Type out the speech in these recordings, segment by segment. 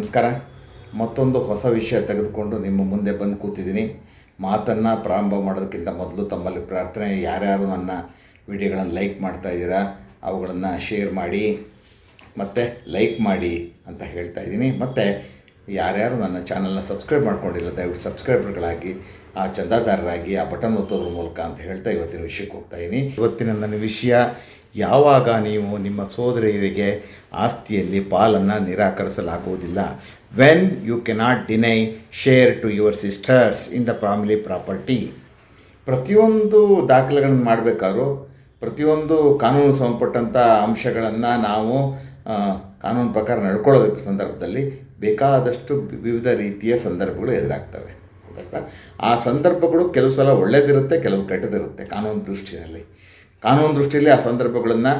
ನಮಸ್ಕಾರ. ಮತ್ತೊಂದು ಹೊಸ ವಿಷಯ ತೆಗೆದುಕೊಂಡು ನಿಮ್ಮ ಮುಂದೆ ಬಂದು ಕೂತಿದ್ದೀನಿ. ಮಾತನ್ನು ಪ್ರಾರಂಭ ಮಾಡೋದಕ್ಕಿಂತ ಮೊದಲು ತಮ್ಮಲ್ಲಿ ಪ್ರಾರ್ಥನೆ, ಯಾರ್ಯಾರು ನನ್ನ ವಿಡಿಯೋಗಳನ್ನು ಲೈಕ್ ಮಾಡ್ತಾ ಇದ್ದೀರಾ, ಅವುಗಳನ್ನು ಶೇರ್ ಮಾಡಿ, ಮತ್ತು ಲೈಕ್ ಮಾಡಿ ಅಂತ ಹೇಳ್ತಾ ಇದ್ದೀನಿ. ಮತ್ತು ಯಾರ್ಯಾರು ನನ್ನ ಚಾನಲ್ನ ಸಬ್ಸ್ಕ್ರೈಬ್ ಮಾಡ್ಕೊಂಡಿಲ್ಲ, ದಯವಿಟ್ಟು ಸಬ್ಸ್ಕ್ರೈಬರ್ಗಳಾಗಿ, ಆ ಚಂದಾದಾರರಾಗಿ, ಆ ಬಟನ್ ಒತ್ತೋದ್ರ ಮೂಲಕ ಅಂತ ಹೇಳ್ತಾ ಇವತ್ತಿನ ವಿಷಯಕ್ಕೆ ಹೋಗ್ತಾ ಇದ್ದೀನಿ. ಇವತ್ತಿನ ನನ್ನ ವಿಷಯ ಯಾವಾಗ ನೀವು ನಿಮ್ಮ ಸೋದರಿಯರಿಗೆ ಆಸ್ತಿಯಲ್ಲಿ ಪಾಲನ್ನು ನಿರಾಕರಿಸಲಾಗುವುದಿಲ್ಲ. When you cannot deny share to your sisters in the family property ಪ್ರತಿಯೊಂದು ದಾಖಲೆಗಳನ್ನು ಮಾಡಬೇಕಾದ್ರೂ, ಪ್ರತಿಯೊಂದು ಕಾನೂನು ಸಂಬಂಧಪಟ್ಟಂಥ ಅಂಶಗಳನ್ನು ನಾವು ಕಾನೂನು ಪ್ರಕಾರ ನಡ್ಕೊಳ್ಳೋದಕ್ಕೆ ಸಂದರ್ಭದಲ್ಲಿ ಬೇಕಾದಷ್ಟು ವಿವಿಧ ರೀತಿಯ ಸಂದರ್ಭಗಳು ಎದುರಾಗ್ತವೆ. ಆ ಸಂದರ್ಭಗಳು ಕೆಲವು ಸಲ ಒಳ್ಳೆಯದಿರುತ್ತೆ ಕೆಲವು ಕೆಟ್ಟದಿರುತ್ತೆ ಕಾನೂನು ದೃಷ್ಟಿಯಲ್ಲಿ. ಕಾನೂನು ದೃಷ್ಟಿಯಲ್ಲಿ ಆ ಸಂದರ್ಭಗಳನ್ನು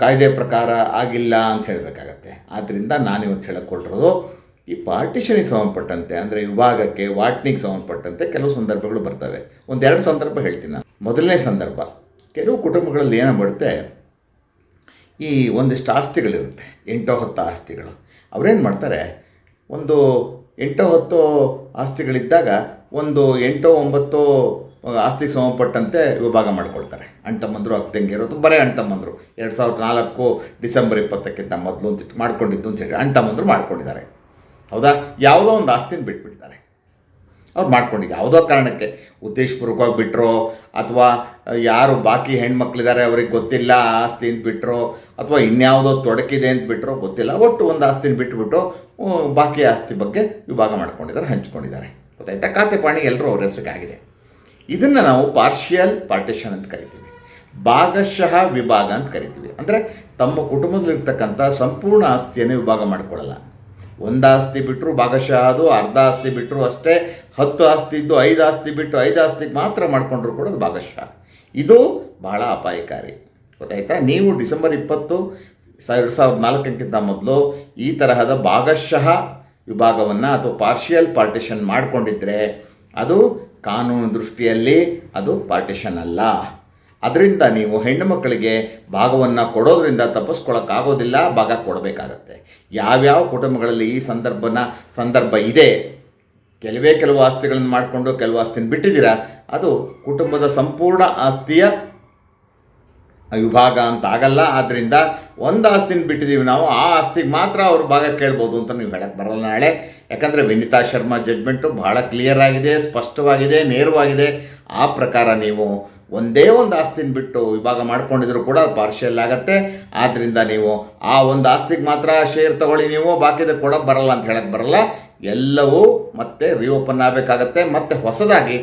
ಕಾಯ್ದೆ ಪ್ರಕಾರ ಆಗಿಲ್ಲ ಅಂತ ಹೇಳಬೇಕಾಗತ್ತೆ. ಆದ್ದರಿಂದ ನಾನಿವತ್ತು ಹೇಳಕ್ಕೊಳ್ಳಿರೋದು ಈ ಪಾರ್ಟಿಷನಿಗೆ ಸಂಬಂಧಪಟ್ಟಂತೆ, ಅಂದರೆ ವಿಭಾಗಕ್ಕೆ ವಾಟ್ನಿಗೆ ಸಂಬಂಧಪಟ್ಟಂತೆ ಕೆಲವು ಸಂದರ್ಭಗಳು ಬರ್ತವೆ. ಒಂದೆರಡು ಸಂದರ್ಭ ಹೇಳ್ತೀನಿ ನಾನು. ಮೊದಲನೇ ಸಂದರ್ಭ, ಕೆಲವು ಕುಟುಂಬಗಳಲ್ಲಿ ಏನಾಗ್ಬಿಡುತ್ತೆ ಈ ಒಂದಿಷ್ಟು ಆಸ್ತಿಗಳಿರುತ್ತೆ, ಎಂಟೋ ಹತ್ತು ಆಸ್ತಿಗಳು. ಅವರೇನು ಮಾಡ್ತಾರೆ, ಒಂದು ಎಂಟೋ ಹತ್ತು ಆಸ್ತಿಗಳಿದ್ದಾಗ, ಒಂದು ಎಂಟೋ ಒಂಬತ್ತು ಆಸ್ತಿಗೆ ಸಂಬಂಧಪಟ್ಟಂತೆ ವಿಭಾಗ ಮಾಡ್ಕೊಳ್ತಾರೆ. ಅಣ್ತಮ್ಮಂದರು ಅತ್ತಂಗಿಯರು ಬರೇ ಅಣ್ತಮ್ಮಂದರು ಎರಡು ಸಾವಿರದ ನಾಲ್ಕು ಡಿಸೆಂಬರ್ ಇಪ್ಪತ್ತಕ್ಕಿಂತ ಮೊದಲು ಅಂತ ಮಾಡ್ಕೊಂಡಿದ್ದು ಅಂತ ಹೇಳಿ ಅಣ್ತಮ್ಮಂದರು ಮಾಡ್ಕೊಂಡಿದ್ದಾರೆ. ಹೌದಾ? ಯಾವುದೋ ಒಂದು ಆಸ್ತಿನ ಬಿಟ್ಬಿಟ್ಟಿದ್ದಾರೆ. ಅವ್ರು ಮಾಡ್ಕೊಂಡಿದ್ದು ಯಾವುದೋ ಕಾರಣಕ್ಕೆ. ಉದ್ದೇಶಪೂರ್ವಕವಾಗಿ ಬಿಟ್ಟರೋ ಅಥವಾ ಯಾರು ಬಾಕಿ ಹೆಣ್ಮಕ್ಳಿದ್ದಾರೆ ಅವ್ರಿಗೆ ಗೊತ್ತಿಲ್ಲ ಆಸ್ತಿ ಅಂತ ಬಿಟ್ಟರೋ ಅಥವಾ ಇನ್ಯಾವುದೋ ತೊಡಕಿದೆ ಅಂತ ಬಿಟ್ಟರೋ ಗೊತ್ತಿಲ್ಲ. ಒಟ್ಟು ಒಂದು ಆಸ್ತಿನ ಬಿಟ್ಟುಬಿಟ್ಟು ಬಾಕಿ ಆಸ್ತಿ ಬಗ್ಗೆ ವಿಭಾಗ ಮಾಡ್ಕೊಂಡಿದ್ದಾರೆ, ಹಂಚ್ಕೊಂಡಿದ್ದಾರೆ. ಗೊತ್ತಾಯ್ತಾ? ಖಾತೆ ಪಾಣಿ ಎಲ್ಲರೂ ಅವ್ರ ಹೆಸರಿಗೆ ಆಗಿದೆ ಇದನ್ನು ನಾವು ಪಾರ್ಷಿಯಲ್ ಪಾರ್ಟಿಷನ್ ಅಂತ ಕರಿತೀವಿ. ಭಾಗಶಃ ವಿಭಾಗ ಅಂತ ಕರಿತೀವಿ. ಅಂದರೆ ತಮ್ಮ ಕುಟುಂಬದಲ್ಲಿರ್ತಕ್ಕಂಥ ಸಂಪೂರ್ಣ ಆಸ್ತಿಯನ್ನು ವಿಭಾಗ ಮಾಡಿಕೊಳ್ಳಲ್ಲ. ಒಂದು ಆಸ್ತಿ ಬಿಟ್ಟರು ಭಾಗಶಃ ಅದು, ಅರ್ಧ ಆಸ್ತಿ ಬಿಟ್ಟರು ಅಷ್ಟೇ, ಹತ್ತು ಆಸ್ತಿ ಇದ್ದು ಐದು ಆಸ್ತಿ ಬಿಟ್ಟು ಐದು ಆಸ್ತಿಗೆ ಮಾತ್ರ ಮಾಡಿಕೊಂಡ್ರು ಕೂಡ ಅದು ಭಾಗಶಃ. ಇದು ಬಹಳ ಅಪಾಯಕಾರಿ. ಗೊತ್ತಾಯ್ತಾ? ನೀವು ಡಿಸೆಂಬರ್ ಇಪ್ಪತ್ತು ಎರಡು ಸಾವಿರದ ನಾಲ್ಕಕ್ಕಿಂತ ಮೊದಲು ಈ ತರಹದ ಭಾಗಶಃ ವಿಭಾಗವನ್ನು ಅಥವಾ ಪಾರ್ಷಿಯಲ್ ಪಾರ್ಟಿಷನ್ ಮಾಡಿಕೊಂಡಿದ್ರೆ ಅದು ಕಾನೂನು ದೃಷ್ಟಿಯಲ್ಲಿ ಅದು ಪಾರ್ಟಿಷನ್ ಅಲ್ಲ. ಅದರಿಂದ ನೀವು ಹೆಣ್ಣು ಮಕ್ಕಳಿಗೆ ಭಾಗವನ್ನು ಕೊಡೋದ್ರಿಂದ ತಪ್ಪಿಸ್ಕೊಳ್ಳೋಕ್ಕಾಗೋದಿಲ್ಲ ಭಾಗ ಕೊಡಬೇಕಾಗತ್ತೆ. ಯಾವ್ಯಾವ ಕುಟುಂಬಗಳಲ್ಲಿ ಈ ಸಂದರ್ಭನ, ಸಂದರ್ಭ ಇದೆ, ಕೆಲವೇ ಕೆಲವು ಆಸ್ತಿಗಳನ್ನು ಮಾಡಿಕೊಂಡು, ಕೆಲವು ಆಸ್ತಿನ ಬಿಟ್ಟಿದ್ದೀರಾ, ಅದು ಕುಟುಂಬದ ಸಂಪೂರ್ಣ ಆಸ್ತಿಯ ವಿಭಾಗ ಅಂತ ಆಗಲ್ಲ ಆದ್ದರಿಂದ ಒಂದು ಆಸ್ತಿನ ಬಿಟ್ಟಿದ್ದೀವಿ ನಾವು, ಆ ಆಸ್ತಿಗೆ ಮಾತ್ರ ಅವ್ರ ಭಾಗ ಕೇಳ್ಬೋದು ಅಂತ ನೀವು ಹೇಳಕ್ಕೆ ಬರಲ್ಲ ನಾಳೆ. ಯಾಕಂದರೆ ವಿನಿತಾ ಶರ್ಮಾ ಜಡ್ಮೆಂಟು ಬಹಳ ಕ್ಲಿಯರ್ ಆಗಿದೆ, ಸ್ಪಷ್ಟವಾಗಿದೆ, ನೇರವಾಗಿದೆ. ಆ ಪ್ರಕಾರ ನೀವು ಒಂದೇ ಒಂದು ಆಸ್ತಿನ ಬಿಟ್ಟು ವಿಭಾಗ ಮಾಡ್ಕೊಂಡಿದ್ರು ಕೂಡ ಪಾರ್ಷಿಯಲ್ ಆಗುತ್ತೆ. ಆದ್ದರಿಂದ ನೀವು ಆ ಒಂದು ಆಸ್ತಿಗೆ ಮಾತ್ರ ಶೇರ್ ತಗೊಳ್ಳಿ ನೀವು, ಬಾಕಿದ ಕೂಡ ಬರಲ್ಲ ಅಂತ ಹೇಳಕ್ಕೆ ಬರಲ್ಲ. ಎಲ್ಲವೂ ಮತ್ತೆ ರಿಓಪನ್ ಆಗಬೇಕಾಗತ್ತೆ, ಮತ್ತು ಹೊಸದಾಗಿ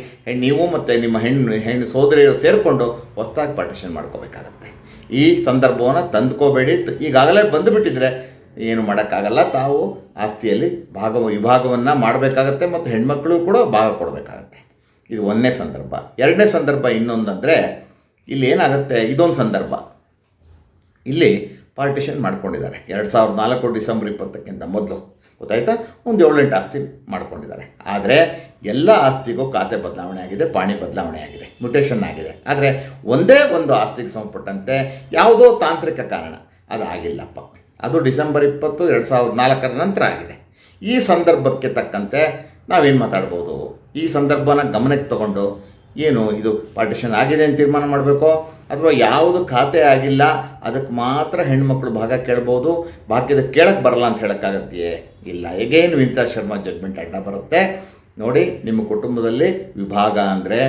ನೀವು ಮತ್ತು ನಿಮ್ಮ ಹೆಣ್ಣು ಹೆಣ್ಣು ಸೋದರಿಯರು ಸೇರಿಕೊಂಡು ಹೊಸದಾಗಿ ಪಾರ್ಟಿಷನ್ ಮಾಡ್ಕೋಬೇಕಾಗತ್ತೆ. ಈ ಸಂದರ್ಭವನ್ನು ತಂದ್ಕೋಬೇಡಿ. ಈಗಾಗಲೇ ಬಂದುಬಿಟ್ಟಿದ್ರೆ ಏನು ಮಾಡೋಕ್ಕಾಗಲ್ಲ. ತಾವು ಆಸ್ತಿಯಲ್ಲಿ ಭಾಗ ವಿಭಾಗವನ್ನು ಮಾಡಬೇಕಾಗತ್ತೆ ಮತ್ತು ಹೆಣ್ಮಕ್ಳು ಕೂಡ ಭಾಗ ಕೊಡಬೇಕಾಗತ್ತೆ. ಇದು ಒಂದನೇ ಸಂದರ್ಭ. ಎರಡನೇ ಸಂದರ್ಭ ಇನ್ನೊಂದಂದರೆ ಇಲ್ಲಿ ಏನಾಗುತ್ತೆ? ಇದೊಂದು ಸಂದರ್ಭ. ಇಲ್ಲಿ ಪಾರ್ಟಿಷನ್ ಮಾಡ್ಕೊಂಡಿದ್ದಾರೆ. ಎರಡು ಸಾವಿರದ ನಾಲ್ಕು ಡಿಸೆಂಬರ್ ಇಪ್ಪತ್ತಕ್ಕಿಂತ ಮೊದಲು. ಗೊತ್ತಾಯ್ತಾ? ಒಂದು ಏಳೆಂಟು ಆಸ್ತಿ ಮಾಡ್ಕೊಂಡಿದ್ದಾರೆ. ಆದರೆ ಎಲ್ಲ ಆಸ್ತಿಗೂ ಖಾತೆ ಬದಲಾವಣೆ ಆಗಿದೆ, ಪಾಣಿ ಬದಲಾವಣೆ ಆಗಿದೆ ಮ್ಯುಟೇಷನ್ ಆಗಿದೆ. ಆದರೆ ಒಂದೇ ಒಂದು ಆಸ್ತಿಗೆ ಸಂಬಂಧಪಟ್ಟಂತೆ ಯಾವುದೋ ತಾಂತ್ರಿಕ ಕಾರಣ ಅದು ಆಗಿಲ್ಲಪ್ಪ ಅದು ಡಿಸೆಂಬರ್ ಇಪ್ಪತ್ತು, ಎರಡು ಸಾವಿರದ ನಾಲ್ಕರ ನಂತರ ಆಗಿದೆ. ಈ ಸಂದರ್ಭಕ್ಕೆ ತಕ್ಕಂತೆ ನಾವೇನು ಮಾತಾಡ್ಬೋದು? ಈ ಸಂದರ್ಭನ ಗಮನಕ್ಕೆ ತಗೊಂಡು ಏನು ಇದು ಪಾರ್ಟಿಷನ್ ಆಗಿದೆ ಅಂತ ತೀರ್ಮಾನ ಮಾಡಬೇಕೋ? ಅಥವಾ ಯಾವುದು ಖಾತೆ ಆಗಿಲ್ಲ, ಅದಕ್ಕೆ ಮಾತ್ರ ಹೆಣ್ಮಕ್ಳು ಭಾಗ ಕೇಳ್ಬೋದು. ಬಾಕಿದ ಕೇಳಕ್ಕೆ ಬರಲ್ಲ ಅಂತ ಹೇಳೋಕ್ಕಾಗತ್ತೆಯೇ? ಇಲ್ಲ. ಎಗೇನ್ ವಿನಿತಾ ಶರ್ಮಾ ಜಡ್ಮೆಂಟ್ ಅಡ್ಡ ಬರುತ್ತೆ. ನೋಡಿ, ನಿಮ್ಮ ಕುಟುಂಬದಲ್ಲಿ ವಿಭಾಗ ಅಂದರೆ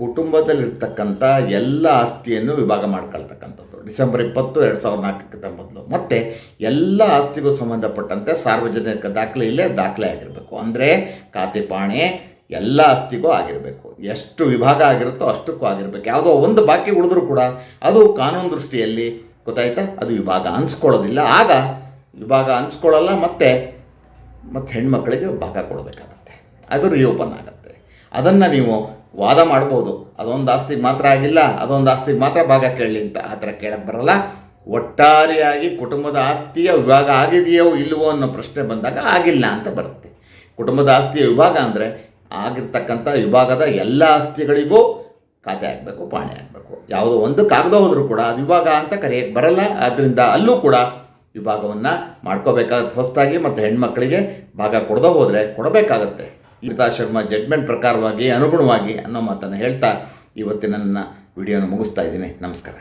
ಕುಟುಂಬದಲ್ಲಿರ್ತಕ್ಕಂಥ ಎಲ್ಲ ಆಸ್ತಿಯನ್ನು ವಿಭಾಗ ಮಾಡ್ಕೊಳ್ತಕ್ಕಂಥದ್ದು. ಡಿಸೆಂಬರ್ ಇಪ್ಪತ್ತು, ಎರಡು ಸಾವಿರದ ನಾಲ್ಕಕ್ಕಿಂತ ಮೊದಲು. ಮತ್ತು ಎಲ್ಲ ಆಸ್ತಿಗೂ ಸಂಬಂಧಪಟ್ಟಂತೆ ಸಾರ್ವಜನಿಕ ದಾಖಲೆ ಇಲ್ಲೇ ದಾಖಲೆ ಆಗಿರಬೇಕು. ಅಂದರೆ ಖಾತೆ ಪಾಣೆ ಎಲ್ಲ ಆಸ್ತಿಗೂ ಆಗಿರಬೇಕು. ಎಷ್ಟು ವಿಭಾಗ ಆಗಿರುತ್ತೋ ಅಷ್ಟಕ್ಕೂ ಆಗಿರಬೇಕು. ಯಾವುದೋ ಒಂದು ಬಾಕಿ ಉಳಿದ್ರೂ ಕೂಡ ಅದು ಕಾನೂನು ದೃಷ್ಟಿಯಲ್ಲಿ ಗೊತ್ತಾಯ್ತಾ? ಅದು ವಿಭಾಗ ಅನಿಸ್ಕೊಳ್ಳೋದಿಲ್ಲ. ಆಗ ವಿಭಾಗ ಅನಿಸ್ಕೊಳ್ಳಲ್ಲ, ಮತ್ತು ಮತ್ತು ಹೆಣ್ಮಕ್ಳಿಗೆ ಭಾಗ ಕೊಡಬೇಕಾಗತ್ತೆ. ಅದು ರಿಓಪನ್ ಆಗುತ್ತೆ. ಅದನ್ನು ನೀವು ವಾದ ಮಾಡ್ಬೋದು. ಅದೊಂದು ಆಸ್ತಿಗೆ ಮಾತ್ರ ಆಗಿಲ್ಲ, ಅದೊಂದು ಆಸ್ತಿಗೆ ಮಾತ್ರ ಭಾಗ ಕೇಳಲಿ ಅಂತ ಆ ಥರ ಕೇಳಕ್ಕೆ ಬರಲ್ಲ. ಒಟ್ಟಾರೆಯಾಗಿ ಕುಟುಂಬದ ಆಸ್ತಿಯ ವಿಭಾಗ ಆಗಿದೆಯೋ ಇಲ್ಲವೋ ಅನ್ನೋ ಪ್ರಶ್ನೆ ಬಂದಾಗ ಆಗಿಲ್ಲ ಅಂತ ಬರುತ್ತೆ. ಕುಟುಂಬದ ಆಸ್ತಿಯ ವಿಭಾಗ ಅಂದರೆ ಆಗಿರ್ತಕ್ಕಂಥ ವಿಭಾಗದ ಎಲ್ಲ ಆಸ್ತಿಗಳಿಗೂ ಖಾತೆ ಆಗಬೇಕು, ಪಾಣಿ ಆಗಬೇಕು. ಯಾವುದೋ ಒಂದು ಕಾಗದ ಹೋದರೂ ಕೂಡ ಅದು ವಿಭಾಗ ಅಂತ ಕರೆಯಕ್ಕೆ ಬರಲ್ಲ. ಆದ್ದರಿಂದ ಅಲ್ಲೂ ಕೂಡ ವಿಭಾಗವನ್ನು ಮಾಡ್ಕೋಬೇಕಾಗತ್ತೆ. ಹೊಸದಾಗಿ ಮತ್ತು ಹೆಣ್ಮಕ್ಳಿಗೆ ಭಾಗ ಕೊಡದೇ ಹೋದರೆ ಕೊಡಬೇಕಾಗತ್ತೆ. ಗೀತಾ ಶರ್ಮಾ ಜಡ್ಮೆಂಟ್ ಪ್ರಕಾರವಾಗಿ, ಅನುಗುಣವಾಗಿ ಅನ್ನೋ ಮಾತನ್ನು ಹೇಳ್ತಾ ಇವತ್ತಿನ ನನ್ನ ವಿಡಿಯೋನ ಮುಗಿಸ್ತಾ ಇದ್ದೀನಿ. ನಮಸ್ಕಾರ.